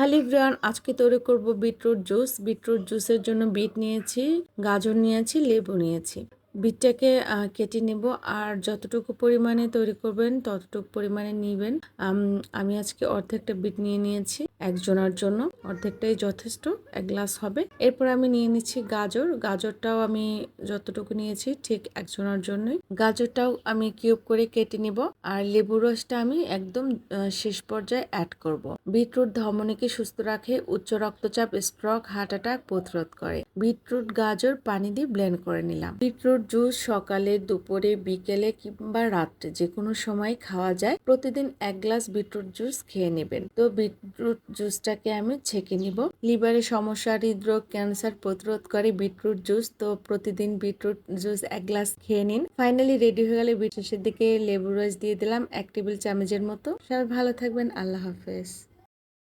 Hello Brian আজকে তৈরি করব বিটরুট জুস। বিটরুট জুসের জন্য বিট নিয়েছি, গাজর নিয়েছি, লেবু নিয়েছি। বিটটাকে কেটে নেব। আর যতটুকু পরিমাণে তৈরি করবেন, ততটুকু পরিমাণে নেবেন। আমি আজকে অর্ধেকটা বিট নিয়ে নিয়েছি একজনের জন্য। অর্ধেকটাই যথেষ্ট, এক গ্লাস হবে। এরপর আমি নিয়ে নিচ্ছি গাজর। গাজরটাও আমি যতটুকু নিয়েছি ঠিক একজনের জন্যই। গাজরটাও আমি কিউব করে কেটে নিব। আর লেবু রসটা আমি একদম শেষ পর্যায়ে অ্যাড করব। বিটরুট ধমনীকে সুস্থ রাখে, উচ্চ রক্তচাপ, স্ট্রোক, হার্ট অ্যাটাক প্রতিরোধ করে। বিটরুট, গাজর পানি দিয়ে ব্লেন্ড করে নিলাম। বিটরুট জুস সকালে, দুপুরে, বিকেলে কিংবা রাত্রে যে কোনো সময় খাওয়া যায়, প্রতিদিন এক গ্লাস বিটরুট জুস খেয়ে নেবেন। তো বিটরুট জুসটাকে আমি ছেঁকে নিব। লিভারের সমস্যা, হৃদরোগ, ক্যান্সার প্রতিরোধ করে বিটরুট জুস। তো প্রতিদিন বিটরুট জুস এক গ্লাস খেয়ে নিন। ফাইনালি রেডি হয়ে গেলে বিট শেষের দিকে লেবু রস দিয়ে দিলাম এক টেবিল চামচের মতো। সবাই ভালো থাকবেন। আল্লাহ হাফেজ।